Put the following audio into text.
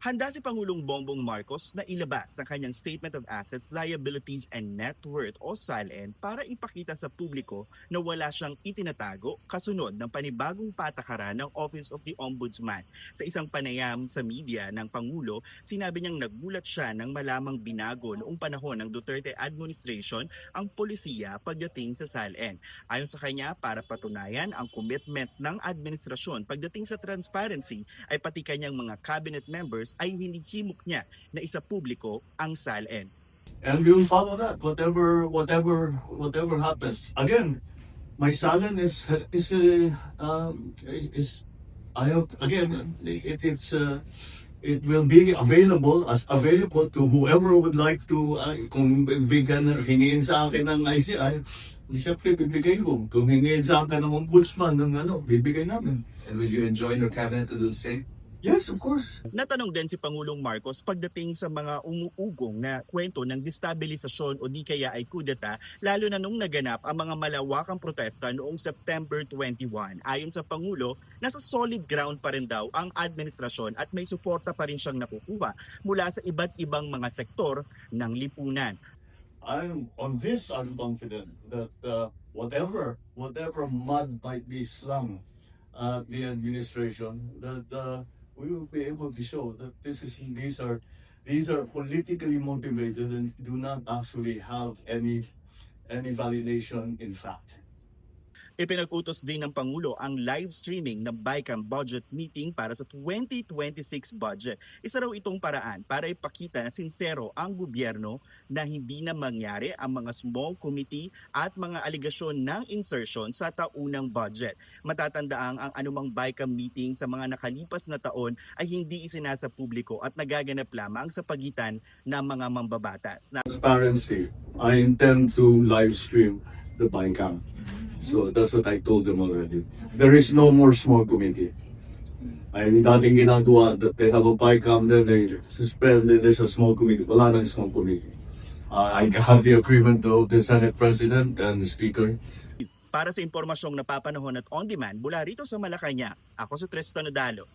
Handa si Pangulong Bongbong Marcos na ilabas ang kanyang Statement of Assets, Liabilities and Net Worth o SALN para ipakita sa publiko na wala siyang itinatago kasunod ng panibagong patakaran ng Office of the Ombudsman. Sa isang panayam sa media ng Pangulo, sinabi niyang nagulat siya nang malamang binago noong panahon ng Duterte administration ang polisiya pagdating sa SALN. Ayon sa kanya, para patunayan ang commitment ng administrasyon pagdating sa transparency ay pati kanyang mga cabinet members ay hinihimok niya na isa publiko ang SALN. and we will follow that. Whatever, whatever, whatever happens. Again, my salon is is uh, um, is I hope again it, it's uh, it will be available as available to whoever would like to uh, kung bigyan hingin sa akin ng ICI Siyempre, bibigay ko. Kung hingin sa akin ng ombudsman ng ano, bibigay namin. And will you enjoin your cabinet to do the same? Yes, of course. Natanong din si Pangulong Marcos pagdating sa mga umuugong na kwento ng destabilisasyon o di kaya ay kudeta lalo na nung naganap ang mga malawakang protesta noong September 21. Ayon sa Pangulo, nasa solid ground pa rin daw ang administrasyon at may suporta pa rin siyang nakukuha mula sa iba't ibang mga sektor ng lipunan. I'm on this. I'm confident that uh, whatever whatever mud might be slung at the administration, that uh, we will be able to show that this is these are these are politically motivated and do not actually have any any validation in fact. Ipinag-utos din ng Pangulo ang live streaming ng BICAM budget meeting para sa 2026 budget. Isa raw itong paraan para ipakita na sincero ang gobyerno na hindi na mangyari ang mga small committee at mga aligasyon ng insertion sa taunang budget. Matatandaang ang anumang BICAM meeting sa mga nakalipas na taon ay hindi isinasa publiko at nagaganap lamang sa pagitan ng mga mambabatas. Transparency. I intend to live stream the BICAM. So that's what I told them already. There is no more small committee. Ay dating ginagawa that they have a BICAM then they suspend then there's a small committee. Wala nang small committee. Uh, I have the agreement of the Senate President and Speaker. para sa impormasyong napapanahon at on demand mula rito sa Malacanang, ako si Tristan Odalo.